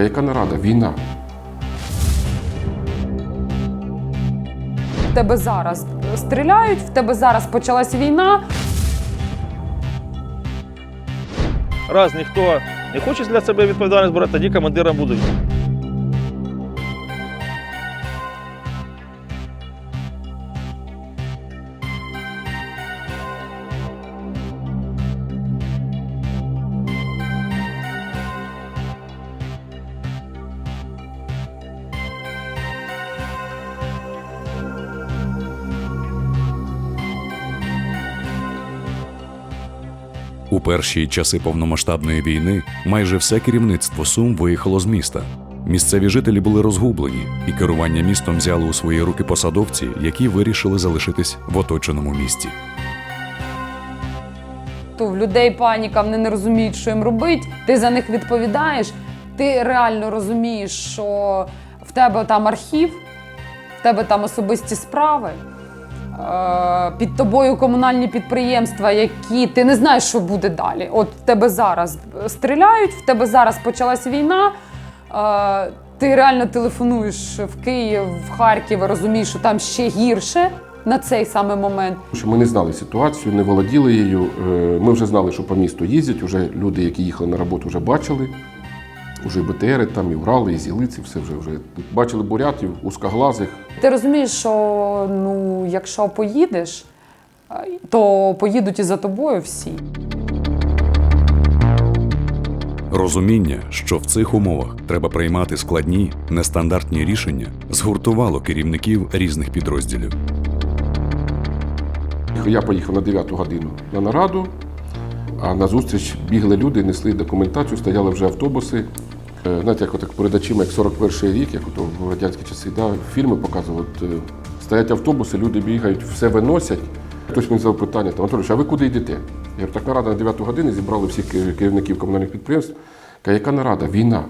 Каже, яка нарада? Війна. В тебе зараз стріляють, в тебе зараз почалась війна. Раз ніхто не хоче для себе відповідальність брати, тоді командиром будуть. У перші часи повномасштабної війни майже все керівництво Сум виїхало з міста. Місцеві жителі були розгублені, і керування містом взяли у свої руки посадовці, які вирішили залишитись в оточеному місті. То в людей паніка, вони не розуміють, що їм робити. Ти за них відповідаєш. Ти реально розумієш, що в тебе там архів, в тебе там особисті справи. Е, Під тобою комунальні підприємства, які ти не знаєш, що буде далі. От в тебе зараз стріляють, в тебе зараз почалась війна. е, Ти реально телефонуєш в Київ, в Харків, розумієш, що там ще гірше на цей самий момент. Що ми не знали ситуацію, не володіли її. Е, Ми вже знали, що по місту їздять. Уже люди, які їхали на роботу, вже бачили. Уже БТРи, там і Урали, і Зілиці, все вже вже бачили бурятів, узкоглазих. Ти розумієш, що ну, якщо поїдеш, то поїдуть і за тобою всі. Розуміння, що в цих умовах треба приймати складні, нестандартні рішення, згуртувало керівників різних підрозділів. Я поїхав на 9 годину на нараду, а на зустріч бігли люди, несли документацію, стояли вже автобуси. Е, Знаєте, як отак перед очима, як 41 рік, як ото в радянські часи, да, фільми показували. Е, стоять автобуси, люди бігають, все виносять. Хтось мені задав питання, там, Анатолійович, а ви куди йдете? Я говорю, так нарада на 9 годину зібрали всіх керівників комунальних підприємств. Каже, яка нарада? Війна.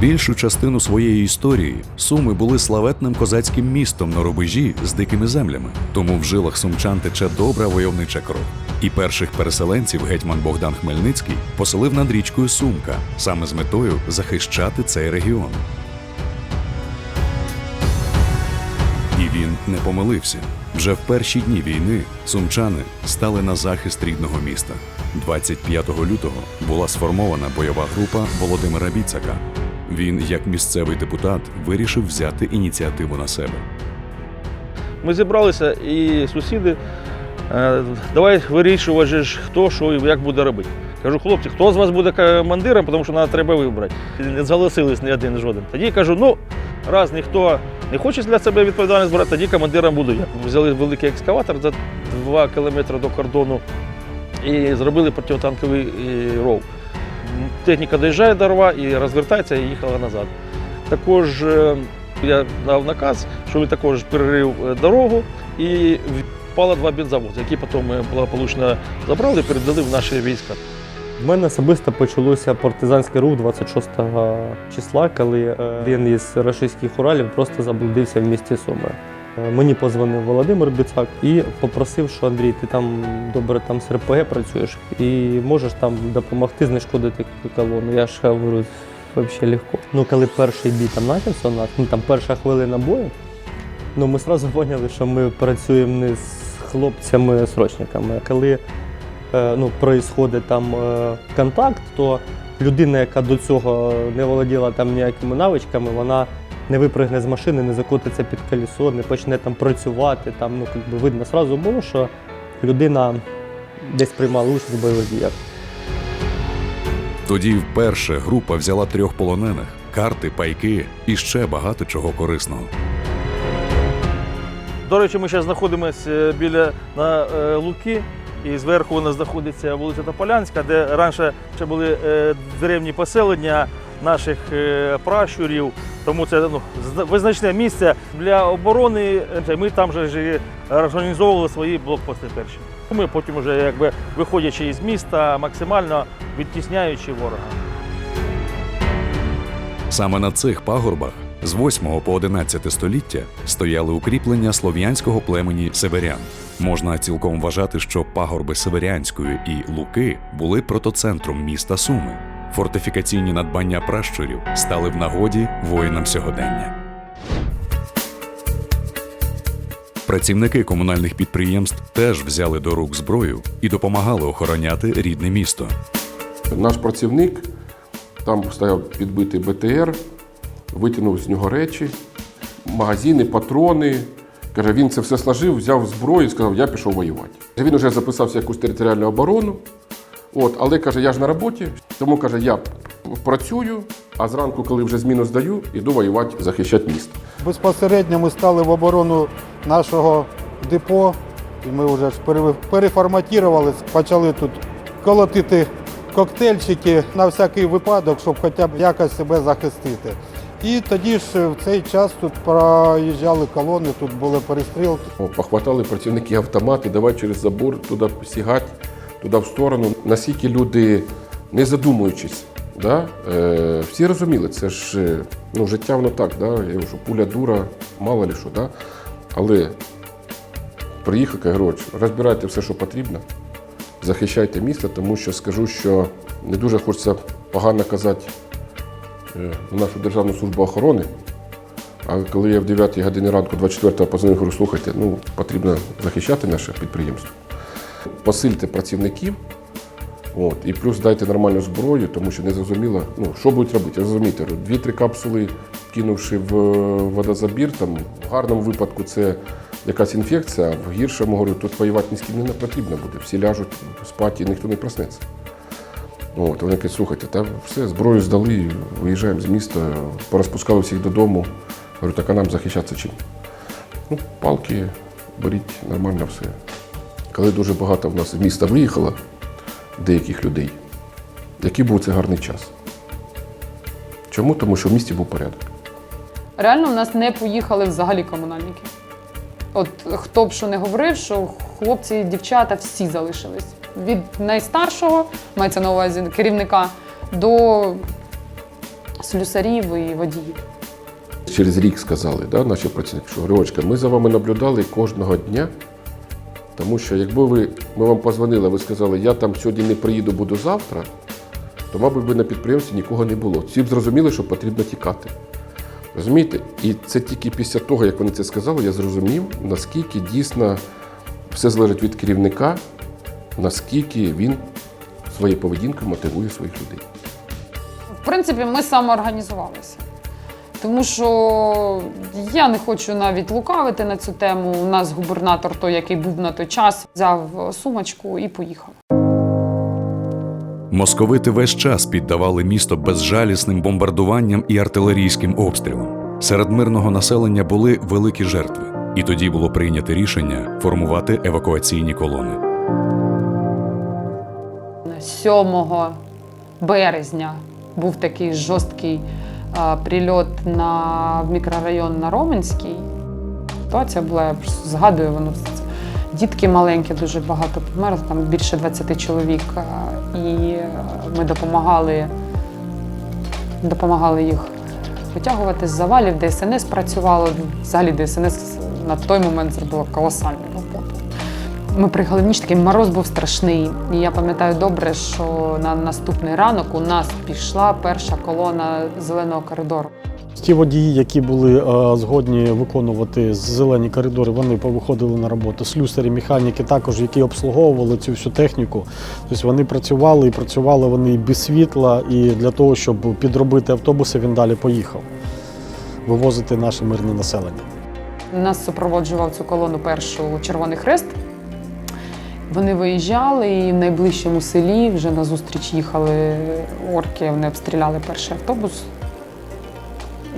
Більшу частину своєї історії Суми були славетним козацьким містом на рубежі з дикими землями, тому в жилах сумчан тече добра войовнича кров. І перших переселенців гетьман Богдан Хмельницький поселив над річкою Сумка саме з метою захищати цей регіон. І він не помилився. Вже в перші дні війни сумчани стали на захист рідного міста. 25 лютого була сформована бойова група Володимира Біцака. Він, як місцевий депутат, вирішив взяти ініціативу на себе. Ми зібралися і сусіди. Е, Давай вирішувати, хто що і як буде робити. Кажу, хлопці, хто з вас буде командиром, тому що треба вибрати. Не зголосились ні один жоден. Тоді кажу, ну, раз ніхто не хоче для себе відповідальність брати, тоді командиром буду я. Взяли великий екскаватор за 2 кілометри до кордону і зробили протитанковий е, ров. Техніка доїжджає до рва і розвертається і їхала назад. Також е, я дав наказ, що він також перерив дорогу і впало два бензовози, які потім ми благополучно забрали і передали в наші війська. В мене особисто почалося партизанський рух 26 числа, коли е, він із рашистських Уралів просто заблудився в місті Суми. Е, Мені позвонив Володимир Біцак і попросив, що Андрій, ти там добре там з РПГ працюєш і можеш там допомогти знешкодити колону. Я ж говорю, взагалі легко. Ну, коли перший бій там почався у ну там перша хвилина бою, ну ми одразу зрозуміли, що ми працюємо не з хлопцями-срочниками. Коли е, ну, происходить там е, контакт, то людина, яка до цього не володіла там ніякими навичками, вона не випригне з машини, не закотиться під колесо, не почне там працювати. Там, ну, як би видно зразу було, що людина десь приймала участь в бойових діях. Тоді вперше група взяла трьох полонених, карти, пайки і ще багато чого корисного. До речі, ми зараз знаходимося біля на е, Луки, і зверху у нас знаходиться вулиця Тополянська, де раніше ще були е, древні поселення наших е, пращурів. Тому це ну, визначне місце для оборони. Е, Ми там же ж і організовували свої блокпости перші. Ми потім, вже, якби виходячи із міста, максимально відтісняючи ворога. Саме на цих пагорбах З 8 по 11 століття стояли укріплення слов'янського племені северян. Можна цілком вважати, що пагорби Северянської і Луки були протоцентром міста Суми. Фортифікаційні надбання пращурів стали в нагоді воїнам сьогодення. Працівники комунальних підприємств теж взяли до рук зброю і допомагали охороняти рідне місто. Наш працівник там стояв підбитий БТР, витягнув з нього речі, магазини, патрони. Каже, він це все сложив, взяв зброю і сказав, я пішов воювати. Він вже записався в якусь територіальну оборону. От, але каже, я ж на роботі, тому каже, я працюю, а зранку, коли вже зміну здаю, іду воювати, захищати місто. Безпосередньо ми стали в оборону нашого депо, і ми вже ж пере- переформатувалися, почали тут колотити коктейльчики на всякий випадок, щоб хоча б якось себе захистити. І тоді ж в цей час тут проїжджали колони, тут були перестрілки. Похватали працівники автомати, давай через забор туди сігати, туди в сторону. Наскільки люди, не задумуючись, да, е, всі розуміли, це ж е, ну, життя воно так, да, я кажу, що пуля дура, мало ли що, да, але приїхав, каже, розбирайте все, що потрібно, захищайте місто, тому що скажу, що не дуже хочеться погано казати е, на нашу Державну службу охорони. А коли я в 9 годині ранку 24-го позвонив, говорю, слухайте, ну потрібно захищати наше підприємство. Посильте працівників, от, і плюс дайте нормальну зброю, тому що не зрозуміло, ну, що будуть робити. Розумієте, дві-три капсули кинувши в е, водозабір, там, в гарному випадку це якась інфекція, в гіршому говорю, тут воювати ні з ким не потрібно буде. Всі ляжуть спати і ніхто не проснеться. От, вони кажуть, слухайте, та все, зброю здали, виїжджаємо з міста, порозпускали всіх додому. Говорю, так а нам захищатися чим? Ну, палки, беріть, нормально все. Коли дуже багато в нас з міста виїхало, деяких людей, який був це гарний час? Чому? Тому що в місті був порядок. Реально в нас не поїхали взагалі комунальники. От хто б що не говорив, що хлопці і дівчата всі залишились. Від найстаршого, мається на увазі керівника, до слюсарів і водіїв. Через рік сказали, да, наші працівники, що Григорочка, ми за вами наблюдали кожного дня, тому що якби ви, ми вам позвонили, ви сказали, я там сьогодні не приїду, буду завтра, то, мабуть, би на підприємстві нікого не було. Всі б зрозуміли, що потрібно тікати. Розумієте? І це тільки після того, як вони це сказали, я зрозумів, наскільки дійсно все залежить від керівника, наскільки він своєю поведінкою мотивує своїх людей. В принципі, ми самоорганізувалися. Тому що я не хочу навіть лукавити на цю тему. У нас губернатор, той, який був на той час, взяв сумочку і поїхав. Московити весь час піддавали місто безжалісним бомбардуванням і артилерійським обстрілам. Серед мирного населення були великі жертви, і тоді було прийнято рішення формувати евакуаційні колони. 7 березня був такий жорсткий прильот на мікрорайон на Роменський. Ситуація була, я просто згадую, воно це. Дітки маленькі, дуже багато померло, там більше 20 чоловік. І ми допомагали, допомагали їх витягувати з завалів, ДСНС працювало. Взагалі ДСНС на той момент зробило колосальну. Ми приїхали в ніч, такий мороз був страшний. І я пам'ятаю добре, що на наступний ранок у нас пішла перша колона зеленого коридору. Ті водії, які були е, згодні виконувати зелені коридори, вони повиходили на роботу. Слюсарі, механіки також, які обслуговували цю всю техніку. Тобто вони працювали і працювали вони і без світла, і для того, щоб підробити автобуси, він далі поїхав вивозити наше мирне населення. Нас супроводжував цю колону першу Червоний Хрест. Вони виїжджали і в найближчому селі вже на зустріч їхали орки, вони обстріляли перший автобус.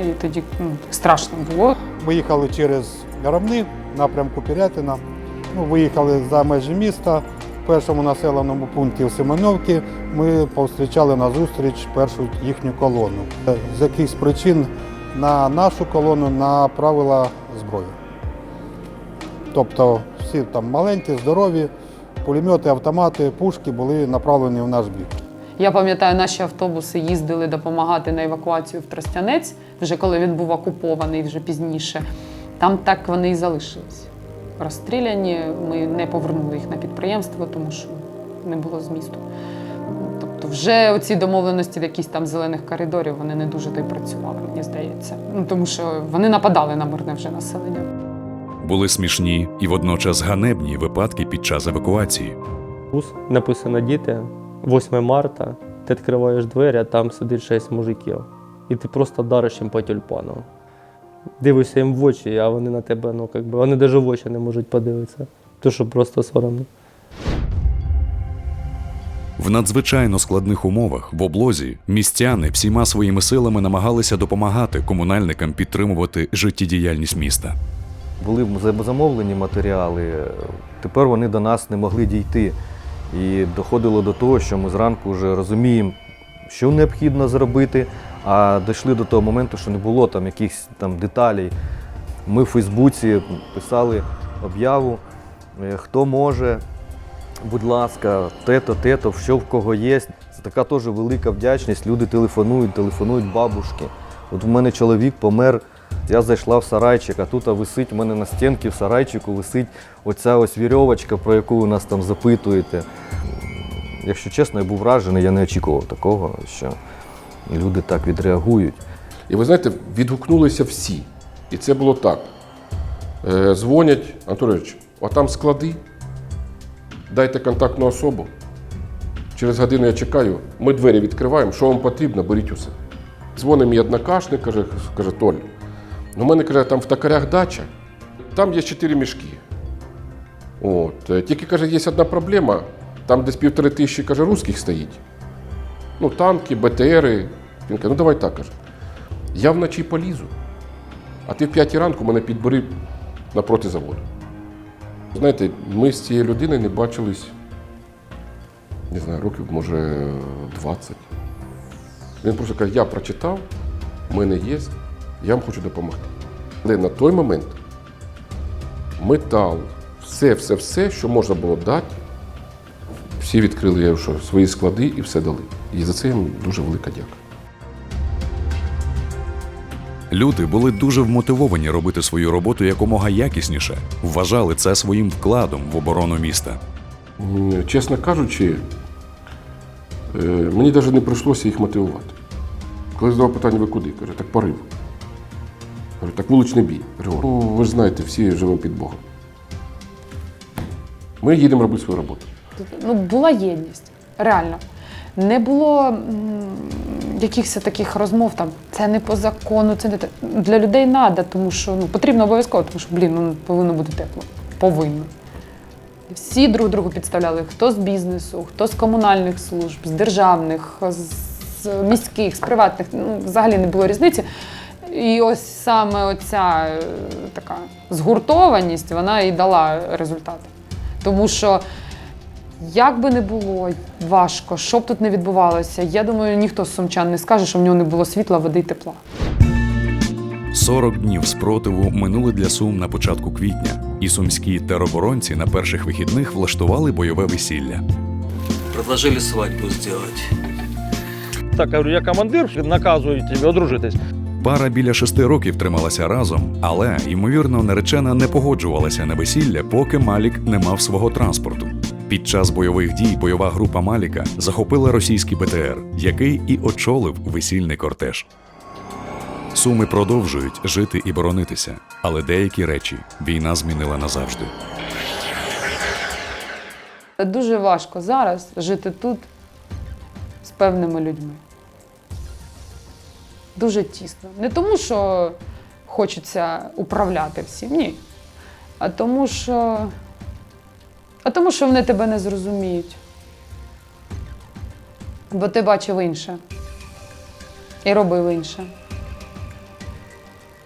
І тоді ну, страшно було. Виїхали через Рамни, напрямку Пірятина. Ну, виїхали за межі міста. В першому населеному пункті в Семеновці ми повстрічали на зустріч першу їхню колону. З якихось причин на нашу колону направила зброю. Тобто всі там маленькі, здорові, пулемети, автомати, пушки були направлені в наш бік. Я пам'ятаю, наші автобуси їздили допомагати на евакуацію в Тростянець, вже коли він був окупований, вже пізніше. Там так вони і залишились. Розстріляні, ми не повернули їх на підприємство, тому що не було змісту. Тобто, вже оці домовленості якісь там зелених коридорів вони не дуже то й працювали, мені здається. Ну тому що вони нападали на мирне вже населення. Були смішні і водночас ганебні випадки під час евакуації. Бус написано діти, 8 марта, ти відкриваєш двері, а там сидить 6 мужиків. І ти просто дариш їм по тюльпану. Дивишся їм в очі, а вони на тебе, ну, як би, вони навіть в очі не можуть подивитися. То що просто соромно. В надзвичайно складних умовах в облозі містяни всіма своїми силами намагалися допомагати комунальникам підтримувати життєдіяльність міста. Були замовлені матеріали, тепер вони до нас не могли дійти. І доходило до того, що ми зранку вже розуміємо, що необхідно зробити, а дійшли до того моменту, що не було там якихось там деталей. Ми в Фейсбуці писали об'яву, е, хто може, будь ласка, те-то, те-то, що в кого є. Це така теж велика вдячність. Люди телефонують, телефонують бабушки. От в мене чоловік помер, я зайшла в сарайчик, а тут висить у мене на стінці в сарайчику висить оця ось вірьовочка, про яку ви нас там запитуєте. Якщо чесно, я був вражений, я не очікував такого, що люди так відреагують. І ви знаєте, відгукнулися всі. І це було так. Е, дзвонять, Анатолійович, а там склади, дайте контактну особу. Через годину я чекаю, ми двері відкриваємо, що вам потрібно, беріть усе. Дзвонить мій однокашник, каже, каже Толь, ну в мене каже, там в токарях дача, там є чотири мішки. От. е, Тільки каже, є одна проблема, там десь півтори тисячі каже, русських стоїть. Ну, танки, БТРи. Він каже, ну давай так каже. Я вночі полізу, а ти в п'ятій ранку мене підбери напроти заводу. Знаєте, ми з цією людиною не бачились, не знаю, років, може, 20. Він просто каже, я прочитав, в мене є, я вам хочу допомогти. Але на той момент метал, все, все, все, що можна було дати, всі відкрили я що, свої склади і все дали. І за це їм дуже велика дяка. Люди були дуже вмотивовані робити свою роботу якомога якісніше, вважали це своїм вкладом в оборону міста. Чесно кажучи, е, мені навіть не прийшлося їх мотивувати. Коли задав питання, ви куди? Каже, так порив. Кажу, так вуличний бій. Кажу, ну, ви ж знаєте, всі живемо під Богом. Ми їдемо робити свою роботу. ну, була єдність. Реально. Не було якихось таких розмов, там це не по закону, це не те. Для людей треба, тому що ну, потрібно обов'язково, тому що, блін, ну, повинно бути тепло. Повинно. Всі друг другу підставляли, хто з бізнесу, хто з комунальних служб, з державних, з міських, з приватних. Ну, взагалі не було різниці. І ось саме оця е, така згуртованість, вона і дала результати. Тому що як би не було важко, що б тут не відбувалося, я думаю, ніхто з сумчан не скаже, що в нього не було світла, води і тепла. 40 днів спротиву минули для Сум на початку квітня, і сумські тероборонці на перших вихідних влаштували бойове весілля. Предложили свадьбу сделать. Так, я говорю, я командир, наказую тобі одружитись. Пара біля шести років трималася разом, але ймовірно, наречена не погоджувалася на весілля, поки Малік не мав свого транспорту. Під час бойових дій бойова група Маліка захопила російський БТР, який і очолив весільний кортеж. Суми продовжують жити і боронитися, але деякі речі війна змінила назавжди. Дуже важко зараз жити тут з певними людьми. Дуже тісно. Не тому, що хочеться управляти всім, ні. А тому, що. А тому, що вони тебе не зрозуміють. Бо ти бачив інше. І робив інше.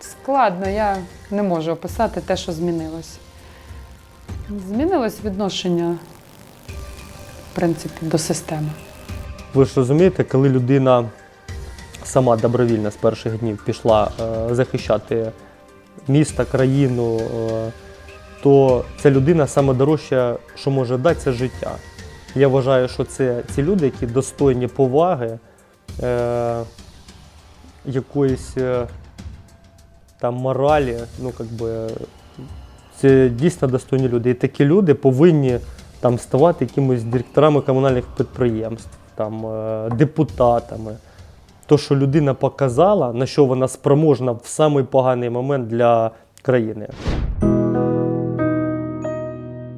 Складно, я не можу описати те, що змінилось. Змінилось відношення в принципі, до системи. Ви ж розумієте, коли людина сама добровільно з перших днів пішла е, захищати місто, країну, е, то ця людина саме дорожче, що може дати, це життя. Я вважаю, що це ці люди, які достойні поваги, е, якоїсь е, там моралі, ну как би, це дійсно достойні люди. І такі люди повинні там ставати якимись директорами комунальних підприємств, там, депутатами. То, що людина показала, на що вона спроможна в самий поганий момент для країни.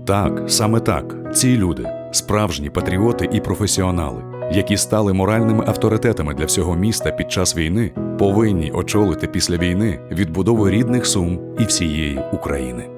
Так, саме так, ці люди справжні патріоти і професіонали, які стали моральними авторитетами для всього міста під час війни, повинні очолити після війни відбудову рідних сум і всієї України.